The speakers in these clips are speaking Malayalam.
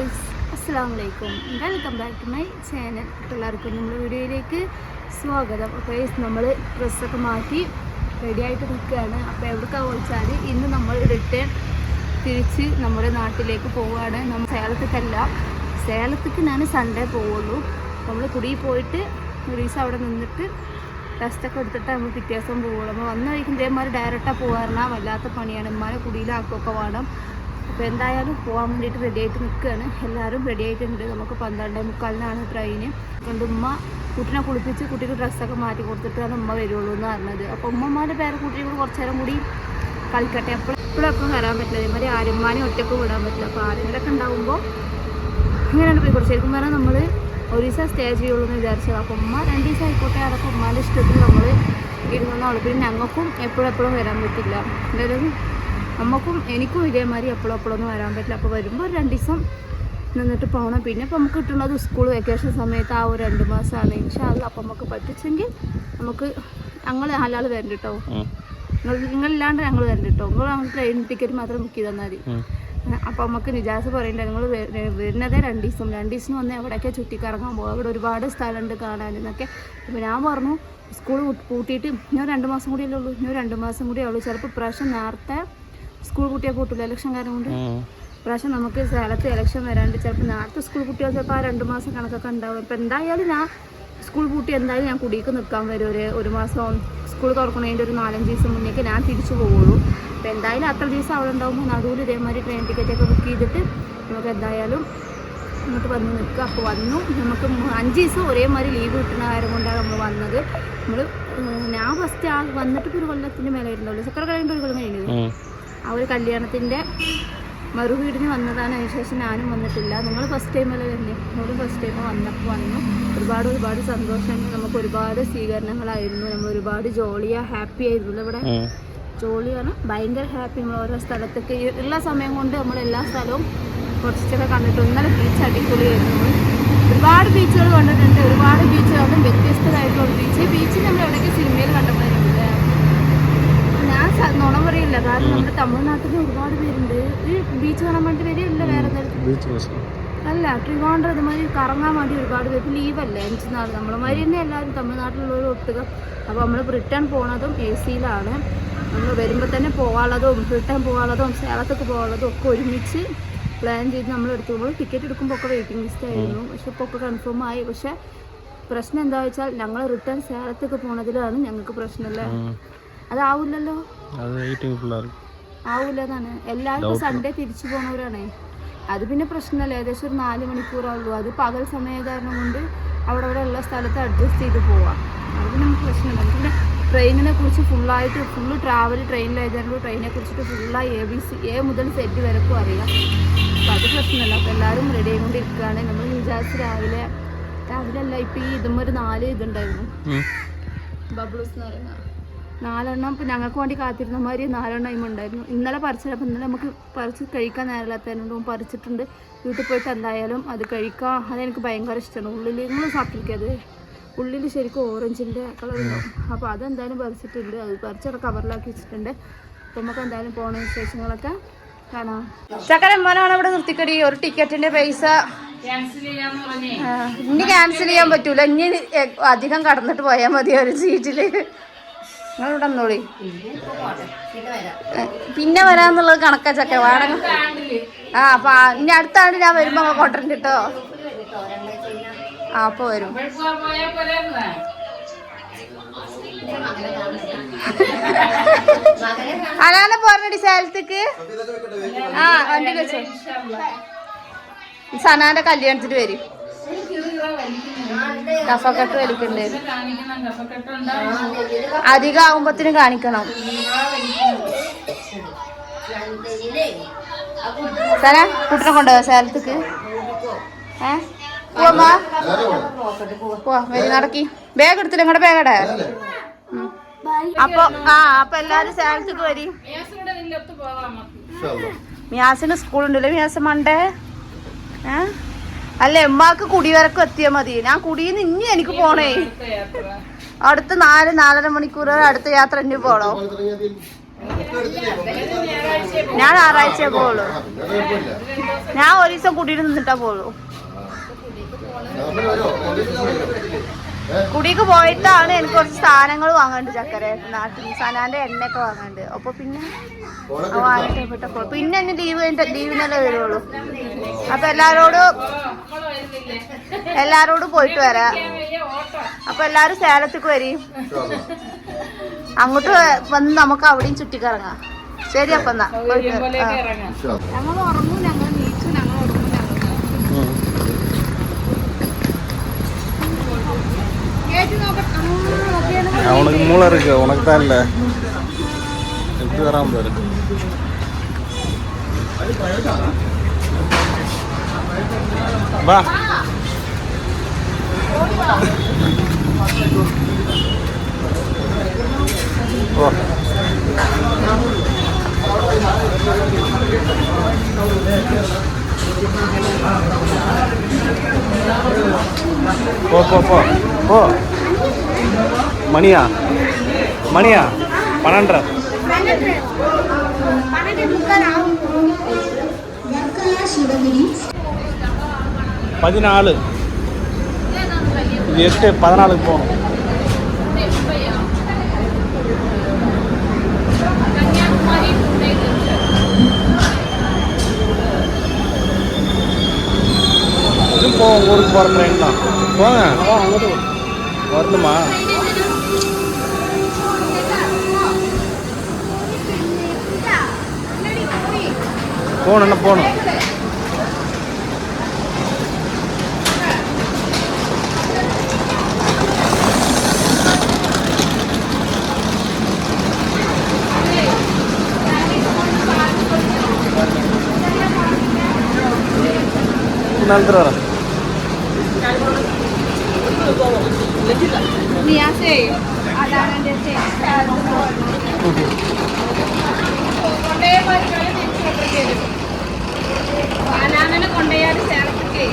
ഗൈസ് അസ്സാം വലൈക്കും welcome back to my channel. എല്ലാവർക്കും നമ്മുടെ വീഡിയോയിലേക്ക് സ്വാഗതം. അപ്പോൾ നമ്മൾ ഡ്രസ്സൊക്കെ മാറ്റി റെഡി ആയിട്ട് നിൽക്കുകയാണ്. അപ്പോൾ എവിടേക്കാണ് വിളിച്ചാൽ ഇന്ന് നമ്മൾ റിട്ടേൺ തിരിച്ച് നമ്മുടെ നാട്ടിലേക്ക് പോവുകയാണ്. നമ്മൾ സേലത്തേക്കല്ല സേലത്തേക്ക് ഞാൻ സൺഡേ പോവുള്ളൂ. നമ്മൾ കുടിയിൽ പോയിട്ട് ഒരു ദിവസം അവിടെ നിന്നിട്ട് ടെസ്റ്റൊക്കെ എടുത്തിട്ട് നമ്മൾ പിറ്റേ ദിവസം പോകുള്ളൂ അപ്പോൾ വന്ന വഴിക്കും ഇതേമാതിരി ഡയറക്റ്റാണ് പോകാറുണ്ട് വല്ലാത്ത പണിയാണ്. ഉമ്മാനെ കുടിയിലാക്കുകയൊക്കെ വേണം. അപ്പോൾ എന്തായാലും പോകാൻ വേണ്ടിയിട്ട് റെഡി ആയിട്ട് നിൽക്കുകയാണ് എല്ലാവരും റെഡി ആയിട്ടുണ്ട്. നമുക്ക് പന്ത്രണ്ടേ മുക്കാലിനാണ് ട്രെയിന് അതുകൊണ്ട് ഉമ്മ കുട്ടിനെ കുളിപ്പിച്ച് കുട്ടിക്ക് ഡ്രസ്സൊക്കെ മാറ്റി കൊടുത്തിട്ടാണ് ഉമ്മ വരുള്ളൂ എന്ന് പറഞ്ഞത്. അപ്പോൾ ഉമ്മമാരുടെ പേരെ കുട്ടികൾ കുറച്ച് നേരം കൂടി കളിക്കട്ടെ. അപ്പോൾ ഇപ്പോഴൊക്കെ വരാൻ പറ്റില്ല. അതേമാതിരി ആരുമാനെ ഒറ്റയ്ക്ക് വിടാൻ പറ്റില്ല. അപ്പോൾ ആരെങ്കിലൊക്കെ ഉണ്ടാകുമ്പോൾ ഇങ്ങനെയാണ് പോയി കൊടുത്തു ശരിക്കും പറഞ്ഞാൽ നമ്മൾ ഒരു ദിവസം സ്റ്റേ ചെയ്യുള്ളൂ എന്ന് വിചാരിച്ചത്. അപ്പോൾ ഉമ്മ രണ്ട് ദിവസം ആയിക്കോട്ടെ. അതൊക്കെ ഉമ്മാന്റെ ഇഷ്ടത്തിൽ നമ്മൾ ഇരുന്നു പിന്നെ ഞങ്ങൾക്കും എപ്പോഴും എപ്പോഴും വരാൻ പറ്റില്ല. എന്തായാലും നമുക്കും എനിക്കും ഇതേമാതിരി എപ്പോഴും എപ്പോഴൊന്നും വരാൻ പറ്റില്ല. അപ്പോൾ വരുമ്പോൾ ഒരു രണ്ട് ദിവസം നിന്നിട്ട് പോകണം പിന്നെ ഇപ്പോൾ നമുക്ക് കിട്ടുന്നത് സ്കൂൾ വെക്കേഷൻ സമയത്ത് ആ ഒരു രണ്ട് മാസമാണ് ഇൻഷാല്ല അപ്പോൾ നമുക്ക് പറ്റിച്ചെങ്കിൽ നമുക്ക് ഞങ്ങൾ നാലാൾ വരണ്ട കേട്ടോ നിങ്ങൾ നിങ്ങളില്ലാണ്ട് ഞങ്ങൾ വരണ്ട കേട്ടോ നിങ്ങൾ ഞങ്ങൾ ട്രെയിൻ ടിക്കറ്റ് മാത്രം ബുക്ക് ചെയ്ത് തന്നാൽ മതി അപ്പോൾ നമുക്ക് നിജാസ് പറയണ്ട നിങ്ങൾ വരുന്നതേ രണ്ട് ദിവസം. രണ്ട് ദിവസം വന്ന് എവിടെയൊക്കെ ചുറ്റിക്കറങ്ങാൻ പോകും അവിടെ ഒരുപാട് സ്ഥലമുണ്ട് കാണാൻ എന്നൊക്കെ അപ്പോൾ ഞാൻ പറഞ്ഞു സ്കൂൾ പൂട്ടിയിട്ട് ഞാൻ രണ്ട് മാസം കൂടിയല്ലേ ഉള്ളൂ. ഞാൻ രണ്ട് മാസം കൂടിയേ ഉള്ളൂ. ചിലപ്പോൾ ഇപ്രാവശ്യം നേരത്തെ സ്കൂൾ കുട്ടിയെ കൂട്ടില്ല ഇലക്ഷൻ കാര്യം കൊണ്ട് പ്രാവശ്യം നമുക്ക് സ്ഥലത്ത് ഇലക്ഷൻ വരാണ്ട് ചിലപ്പോൾ നേരത്തെ സ്കൂൾ കുട്ടികൾ ചിലപ്പോൾ ആ രണ്ട് മാസം കണക്കൊക്കെ ഉണ്ടാവും. ഇപ്പം എന്തായാലും ഞാൻ സ്കൂൾ പൂട്ടി എന്തായാലും ഞാൻ കുടിക്ക് നിൽക്കാൻ വരും. ഒരു ഒരു മാസം സ്കൂൾ തുറക്കുന്നതിന്റെ ഒരു നാലഞ്ച് ദിവസം മുന്നേക്ക് ഞാൻ തിരിച്ചു പോവുള്ളൂ. അപ്പോൾ എന്തായാലും അത്ര ദിവസം അവിടെ ഉണ്ടാകുമ്പോൾ നടുവിൽ ഇതേമാതിരി ട്രെയിൻ ടിക്കറ്റൊക്കെ ബുക്ക് ചെയ്തിട്ട് നമുക്ക് എന്തായാലും നമുക്ക് വന്ന് നിൽക്കുക. അപ്പോൾ വന്നു. നമുക്ക് അഞ്ച് ദിവസം ഒരേമാതിരി ലീവ് കിട്ടുന്ന കാര്യം കൊണ്ടാണ് നമ്മൾ വന്നത്. നമ്മൾ ഞാൻ ഫസ്റ്റ് ആ വന്നിട്ട് ഒരു കൊല്ലത്തിന്റെ മേലെ ആയിട്ടുണ്ടാവില്ല ചക്കര കളയേണ്ട ഒരു കൊല്ലം കഴിഞ്ഞത് ആ ഒരു കല്യാണത്തിന്റെ മറുവീടിന് വന്നതാണ് അതിനുശേഷം ഞാനും വന്നിട്ടില്ല. നിങ്ങൾ ഫസ്റ്റ് ടൈം അല്ലേ? തന്നെ നിങ്ങൾ ഫസ്റ്റ് ടൈം വന്നപ്പോൾ വന്നു. ഒരുപാട് ഒരുപാട് സന്തോഷം നമുക്ക് ഒരുപാട് സ്വീകരണങ്ങളായിരുന്നു. നമ്മൾ ഒരുപാട് ജോളിയാണ് ഹാപ്പി ആയിരുന്നു. ഇവിടെ ജോളിയാണ് ഭയങ്കര ഹാപ്പി നമ്മൾ ഓരോ സ്ഥലത്തൊക്കെ ഉള്ള സമയം കൊണ്ട് നമ്മൾ എല്ലാ സ്ഥലവും കുറച്ചൊക്കെ കണ്ടിട്ട് ഇന്നലെ ബീച്ച് അടിപൊളിയായിരുന്നു. ഒരുപാട് ബീച്ചുകൾ കണ്ടിട്ടുണ്ട്. ഒരുപാട് ബീച്ചുകളും വ്യത്യസ്തമായിട്ടുള്ള ബീച്ച് ബീച്ച് നമ്മൾ എവിടെയൊക്കെ സിനിമയിൽ സ- നുണ പറയില്ല. കാരണം നമ്മുടെ തമിഴ്നാട്ടിൽ ഒരുപാട് പേരുണ്ട്. ഈ ബീച്ച് കാണാൻ വേണ്ടി വരികയില്ല വേറെ തരത്തിൽ അല്ല ട്രിവാൻഡ്രം അതുമാതിരി കറങ്ങാൻ വേണ്ടി ഒരുപാട് പേര് ലീവല്ലേ അഞ്ച് നാൾ നമ്മളെ മാതിരി തന്നെ എല്ലാവരും തമിഴ്നാട്ടിലുള്ളവർ ഒട്ടുക. അപ്പോൾ നമ്മൾ റിട്ടേൺ പോണതും എ സിയിലാണ് നമ്മൾ വരുമ്പോൾ തന്നെ പോകാനുള്ളതും റിട്ടേൺ പോകാനുള്ളതും സേലത്തൊക്കെ പോകാനുള്ളതും ഒക്കെ ഒരുമിച്ച് പ്ലാൻ ചെയ്ത് നമ്മൾ എടുത്തു. നമ്മൾ ടിക്കറ്റ് എടുക്കുമ്പോൾ ഒക്കെ വെയിറ്റിംഗ് ലിസ്റ്റ് ആയിരുന്നു. പക്ഷെ ഇപ്പോൾ ഒക്കെ കൺഫേം ആയി. പക്ഷേ പ്രശ്നം എന്താ വെച്ചാൽ ഞങ്ങൾ റിട്ടേൺ സേലത്തൊക്കെ പോണതിലാണ് ഞങ്ങൾക്ക് പ്രശ്നമല്ലേ? അതാവില്ലല്ലോ? അത് വെയിറ്റിംഗ് പിള്ളേർ ആവൂല എല്ലാവരും സൺഡേ തിരിച്ചു പോണവരാണേ. അത് പിന്നെ പ്രശ്നമല്ല ഏകദേശം ഒരു നാല് മണിക്കൂറാവുള്ളൂ. അത് പകൽ സമയ കാരണം കൊണ്ട് അവിടെ അവിടെ ഉള്ള സ്ഥലത്ത് അഡ്ജസ്റ്റ് ചെയ്ത് പോവാം. അത് നമുക്ക് പ്രശ്നമില്ല പിന്നെ ട്രെയിനിനെ കുറിച്ച് ഫുള്ളായിട്ട് ഫുള്ള് ട്രാവൽ ട്രെയിനിലായതുകൊണ്ട് ട്രെയിനെ കുറിച്ചിട്ട് ഫുള്ളായി എ ബി സി എ മുതൽ സെറ്റ് വരക്കും അറിയാം. അപ്പോൾ അത് പ്രശ്നമല്ല അപ്പോൾ എല്ലാവരും റെഡി ആയിക്കൊണ്ടിരിക്കുകയാണ് നമ്മൾ വിചാരിച്ച് രാവിലെ രാവിലെ അല്ല ഇപ്പം ഈ ഇതും ഒരു നാല് ഇതുണ്ടായിരുന്നു. ബബ്ലൂസ് എന്ന് പറയുന്ന നാലെണ്ണം ഇപ്പം ഞങ്ങൾക്ക് വേണ്ടി കാത്തിരുന്ന മാതിരി നാലെണ്ണം ഇമ്മ ഉണ്ടായിരുന്നു. ഇന്നലെ പറിച്ചപ്പോൾ ഇന്നലെ നമുക്ക് പറിച്ച് കഴിക്കാൻ നേരമില്ലാത്തതിനോട് പറിച്ചിട്ടുണ്ട്. വീട്ടിൽ പോയിട്ട് എന്തായാലും അത് കഴിക്കാം. അതെനിക്ക് ഭയങ്കര ഇഷ്ടമാണ് ഉള്ളിൽ നിങ്ങൾ സാപ്പിരിക്കത് ഉള്ളിൽ ശരിക്കും ഓറഞ്ചിന്റെ കളർ ഉണ്ടാവും. അപ്പോൾ അതെന്തായാലും പറിച്ചിട്ടുണ്ട്. അത് പറിച്ചവിടെ കവറിലാക്കി വെച്ചിട്ടുണ്ട്. അപ്പം നമുക്ക് എന്തായാലും പോണ വിശേഷങ്ങളൊക്കെ കാണാം. ചക്കരമ്മനാണ് അവിടെ നിർത്തിക്കടി. ഒരു ടിക്കറ്റിന്റെ പൈസ. ഇനി ക്യാൻസൽ ചെയ്യാൻ പറ്റൂല. ഇനി അധികം കടന്നിട്ട് പോയാൽ മതി ഒരു സീറ്റിൽ. നിന്നോളി പിന്നെ വരാന്നുള്ളത് കണക്കാ ചക്ക വാടക. ആ അപ്പൊ ഇനി അടുത്ത ആണ്ട് ഞാൻ വരുമ്പോ അങ്ങ് കിട്ടോ കേട്ടോ ആ അപ്പൊ വരും. അങ്ങനെ പോരണടി സ്ഥലത്തേക്ക് ആ വണ്ടി വെച്ചോ. സനാന്റെ കല്യാണത്തിന് വരും കഫക്കെട്ട് വലിക്കണ്ടേ? അധികം ആകുമ്പത്തിന് കാണിക്കണം. സന കുട്ടനെ കൊണ്ടുപോ സ്ഥലത്തേക്ക്? ഏ? പോവാ പോവാ വരി നടക്കി. ബാഗ് എടുത്തില്ല? നിങ്ങളുടെ ബാഗടെ അപ്പൊ ആ അപ്പൊ എല്ലാരും സ്ഥലത്തേക്ക് വരി. മിയാസിന് സ്കൂളുണ്ടല്ലേ മിയാസ് മണ്ടേ. ഏ? അല്ല എമ്മാക്ക് കുടിവരക്കും എത്തിയാ മതി. ഞാൻ കുടിയിൽ നിന്ന് ഇനി എനിക്ക് പോണേ. അടുത്ത നാല് നാലര മണിക്കൂർ അടുത്ത യാത്ര ഇനി പോണോ? ഞാൻ ഞായറാഴ്ച കുഴപ്പമില്ല. ഞാൻ ഒരു ദിവസം കുടിയിൽ നിന്നിട്ടാ പോളൂ? കുടിക്ക് പോയിട്ടാണ് എനിക്ക് കുറച്ച് സാധനങ്ങൾ വാങ്ങണ്ട് ചക്കര. നാട്ടിൽ സനാന്റെ എണ്ണയൊക്കെ വാങ്ങാണ്ട് അപ്പൊ പിന്നെ വാങ്ങിട്ട്. പിന്നെ എന്നെ ലീവ് ലീവിനല്ലേ വരുള്ളൂ. അപ്പൊ എല്ലാരോടും എല്ലാരോടും പോയിട്ട് വരാം. അപ്പൊ എല്ലാരും സേലത്തേക്ക് വരും. അങ്ങോട്ട് വന്ന് നമുക്ക് അവിടെയും ചുറ്റിക്കറങ്ങാം. ശരി അപ്പൊ എന്നാ. ഞങ്ങൾ ഉറങ്ങും ഞങ്ങൾ ഉറങ്ങും ഞങ്ങൾ ഉം. കേട്ടി നോക്കട്ടെ அவனுக்கு மூளை இருக்கு உனக்கு தான் இல்லை எப்படி வராமல் பாரு வா ஓ போ போ போ போ மணியா? மணியா பன்னெண்டரை. பதினாலு. இது எட்டு பதினாலுக்கு போகணும். இதுவும் போவோம் ஊருக்கு போகிற ட்ரெயின் தான். போங்க. வரணுமா? போகணும்னா போகணும்? நான் வந்துடுறேன் നിയാസേ അതാണ് എന്റെ പാലാനനെ കൊണ്ടുപോയാൽ ചേർത്തിട്ടേ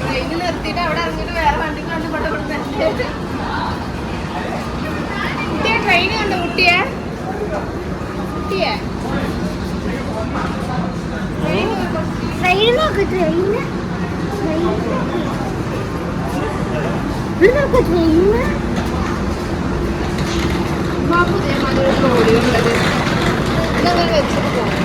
ട്രെയിന് നിർത്തിയിട്ട് അവിടെ ഇറങ്ങിയിട്ട് വേറെ വണ്ടി കണ്ട് ഇവിടെ ഇവിടെ കുട്ടിയെ ട്രെയിൻ കണ്ടു കുട്ടിയെ? കുട്ടിയെ? ട്രെയിൻ നോക്ക് ട്രെയിൻ നോക്ക്. ട്രെയിൻ ഉമ്മാക്ക് ഇതേമാതിരി ഒരു ട്രോളി ഉള്ളത് ഇതങ്ങനെ വെച്ചിട്ട് പോകും?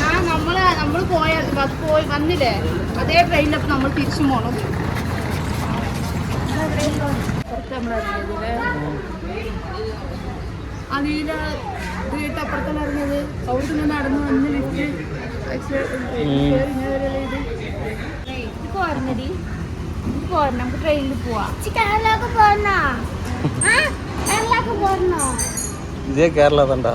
ആ നമ്മൾ നമ്മൾ പോയ ബസ് പോയി വന്നില്ലേ അതേ ട്രെയിനിലപ്പോൾ നമ്മൾ തിരിച്ചു പോണം പുറത്ത് നമ്മൾ ഇറങ്ങിയത് അതില വീട്ടപ്പുറത്തല്ല ഇറങ്ങിയത് അവിടെ നിന്ന് നടന്നു വന്ന് ലിഫ്റ്റ് ഇങ്ങനെ പോരണടി ഇത് പറഞ്ഞടി. പോരണം നമുക്ക് ട്രെയിനിൽ പോവാം. കേരളക്ക് പോരണോ? കേരളക്ക് പോരണോ? ഇതേ കേരള തണ്ടാ.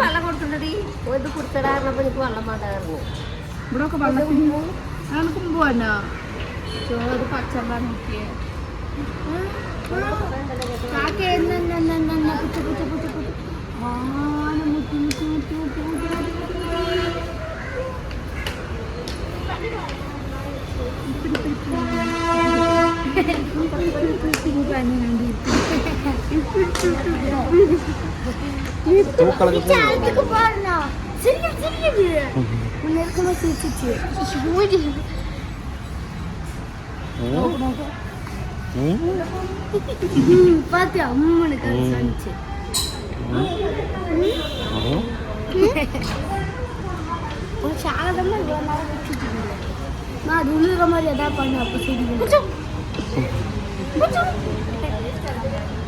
വെള്ളം കൊടുത്തിട്ടടി. ഒരു കുടുത്തടാറിനപ്പോ എനിക്ക് വെള്ളം മാട്ടാറുള്ളൂ ഇവിടെ ഒക്കെ വെള്ളം കുമ്പോ അങ്ങനെ പച്ചവെള്ളം നോക്കിയേ. പൂക്കളൊക്കെ പോകണോ ചെറിയ ചെറിയ മുന്നേൽക്കുമ്പോൾ സൂക്ഷിച്ച് ഓടി 오빠한테 안무를 같이 산책. 어? 잘하면 내가 나한테 피지는데. 나 놀래가 말이야. 나 빨리 아빠 소리. 그쵸? 그쵸?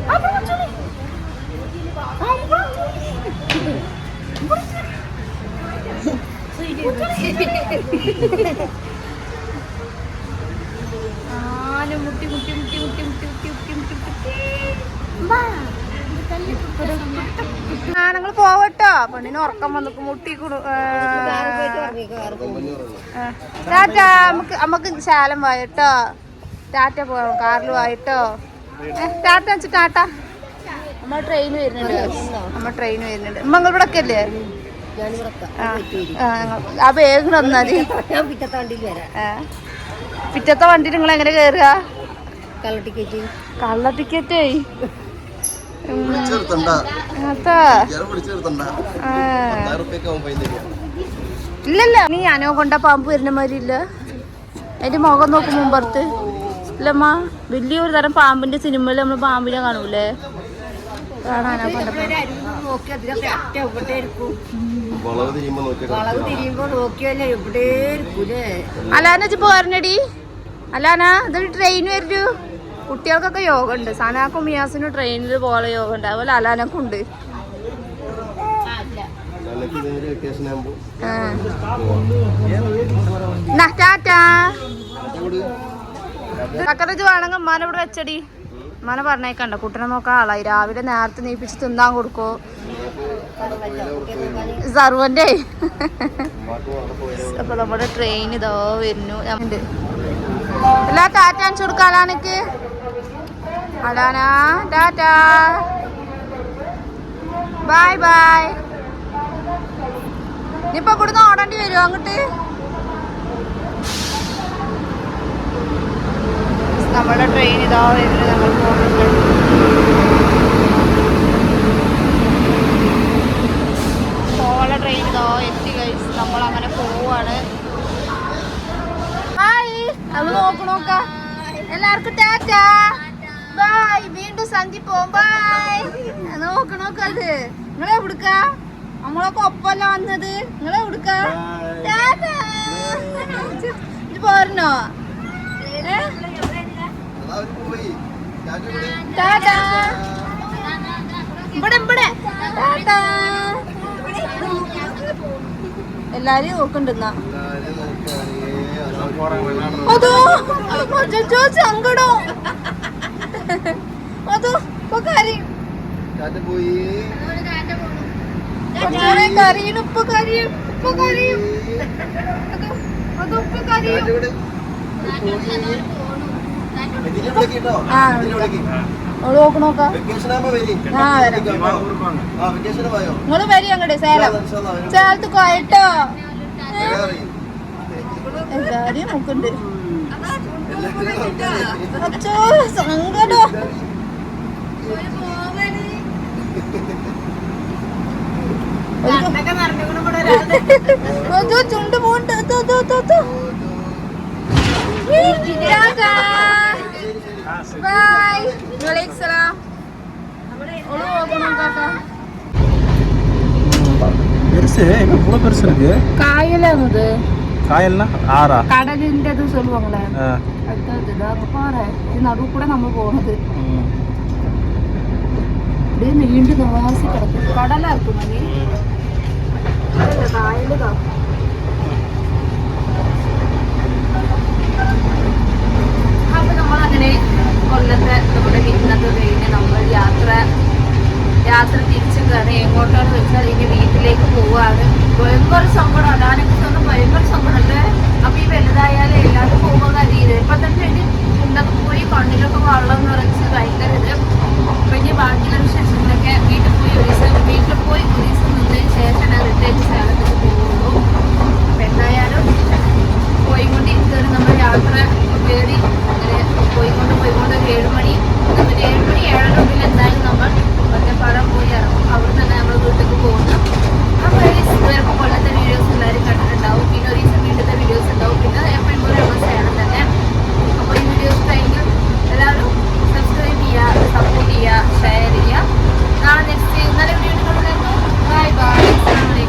아빠 맞추 아, 뭐라 뭐라 소리. മുട്ടി മുട്ടി മുട്ടി മുട്ടി മുട്ടി മുട്ടി മുട്ടി മുട്ടി ആ ഞങ്ങൾ പോവട്ടോ. പെണ്ണിന് ഉറക്കം വന്നിട്ട് മുട്ടി ടാറ്റ നമുക്ക് നമുക്ക് ശാലം വായിട്ടോ? ടാറ്റ പോവാം കാറിൽ വായിട്ടോ? ടാറ്റ വെച്ച് ടാറ്റ. നമ്മൾ ട്രെയിൻ വരുന്നുണ്ട്. നമ്മൾ ട്രെയിൻ വരുന്നുണ്ട്. നമ്മൾ നിങ്ങൾ ഇവിടെ ഒക്കെ അല്ലേ ആ വേഗം തന്നാൽ ഞാൻ പിറ്റത്തെ വണ്ടിയിൽ വരാം. പിറ്റത്തെ വണ്ടി നിങ്ങൾ എങ്ങനെ കയറുക കള്ള ടിക്കറ്റ്. കള്ള ഇല്ലല്ല നീ ഞാനോ കൊണ്ട പാമ്പ് വരുന്ന മാതിരി ഇല്ല. എന്റെ മുഖം നോക്കും മുമ്പർത്ത്. ഇല്ലമ്മ വലിയൊരു തരം പാമ്പിന്റെ സിനിമയിൽ നമ്മൾ പാമ്പിനെ കാണൂലേ? കാണാനാ കൊണ്ടപ്പോ അലാന പോരണടി. അലാന ഇതൊരു ട്രെയിൻ വരൂ. കുട്ടികൾക്കൊക്കെ യോഗ ഉണ്ട് സനാക്കും മിയാസിനും ട്രെയിനിൽ പോലെ യോഗ ഉണ്ട് അതുപോലെ അലാനക്കും ഉണ്ട് ഉമ്മാനെ ഇവിടെ വെച്ചടി. ഉമ്മാനെ പറഞ്ഞേക്കണ്ട. കുട്ടനെ നോക്കാൻ ആളായി. രാവിലെ നേരത്തെ നീപ്പിച്ച് തിന്നാൻ കൊടുക്കോ. സർവന്റെ. അപ്പൊ നമ്മുടെ ട്രെയിൻ ഇതോ വരുന്നു. എല്ലാ കാറ്റാൻ അണിച്ചു അലാന ടാറ്റ. ബൈ ബൈ ഇനിയിപ്പൊ ഇവിടുന്ന് ഓടേണ്ടി വരുമോ അങ്ങോട്ട്? നമ്മുടെ ട്രെയിൻ ഇതാ വരുന്നത്. നമ്മൾ പോകുന്നുണ്ട് പോവാനുള്ള ട്രെയിൻ ഇതാ എത്തി കഴിച്ച് നമ്മൾ അങ്ങനെ പോവാണ്. ഹായ് നമ്മൾ നോക്ക് നോക്ക. എല്ലാവർക്കും ടാറ്റ. ബൈ വീണ്ടും സന്ധി പോവും. ബൈ നോക്ക് നോക്ക് അത്. നിങ്ങളെ എവിടുക്ക? നമ്മളൊക്കെ ഒപ്പല്ല വന്നത്. നിങ്ങളെ എവിടുക്ക? പോരണോ? ടാറ്റ ടാറ്റ ഇവിടെ ഇവിടെ. ടാറ്റ എല്ലാരും നോക്കണ്ടെന്നാ അതോ? അയ്യോ, സങ്കടം. അതോ കരയും പോയി. കരയും കരയും അതോ കരയും നിങ്ങൾ വരി അങ്ങോട്ട് സേലം. സേലത്ത്. കോയട്ടോ എല്ലാരെയും നോക്കുന്നുണ്ട്. അച്ഛോ സങ്കടം അതോ ചുണ്ട് പോണ്ട് അതോ അതോ അതോ അതോ ബൈ വലൈക്കും സലാം ഓള് നോക്കണം കാക്ക பெருசு எங்க இவ்வளோ பெருசு இருக்கு കായലാണത് കായലിനാ ആറാ കടലിന്റെ ഇത് ചൊല്ലുവാങ്ങളെ നടുവ് കൂടെ നമ്മൾ പോണത് ഇവിടെ നീണ്ടു നിവാസി കിടക്കും കടലാക്കും മതി കായലുകാ അപ്പൊ നമ്മളങ്ങനെ കയറി നമ്മൾ യാത്ര കയറി അങ്ങനെ പോയിക്കൊണ്ട് പോയിക്കൊണ്ട് ഒരു ഏഴുമണി എന്നിട്ട് ഏഴുമണി ഏഴരനുള്ളിൽ എന്തായാലും നമ്മൾ ഒറ്റപ്പാടം പോയി ഇറങ്ങും. അവിടെ തന്നെ നമ്മൾ വീട്ടിലേക്ക് പോകുന്നു. അപ്പോൾ ഈ വരുമ്പോൾ കൊല്ലത്തെ വീഡിയോസ് എല്ലാവരും കണ്ടിട്ടുണ്ടാവും. പിന്നെ ഒരു ദിവസം വീട്ടിലത്തെ വീഡിയോസ് ഉണ്ടാവും. പിന്നെ എപ്പോഴും ഒരു അവസ്ഥയാണ് തന്നെ. അപ്പോൾ ഈ വീഡിയോസ് കഴിഞ്ഞ് എല്ലാവരും സബ്സ്ക്രൈബ് ചെയ്യുക സപ്പോർട്ട് ചെയ്യുക ഷെയർ ചെയ്യുക. നാളെ നെക്സ്റ്റ് ഇന്നലെ വീഡിയോ ബൈ ബൈ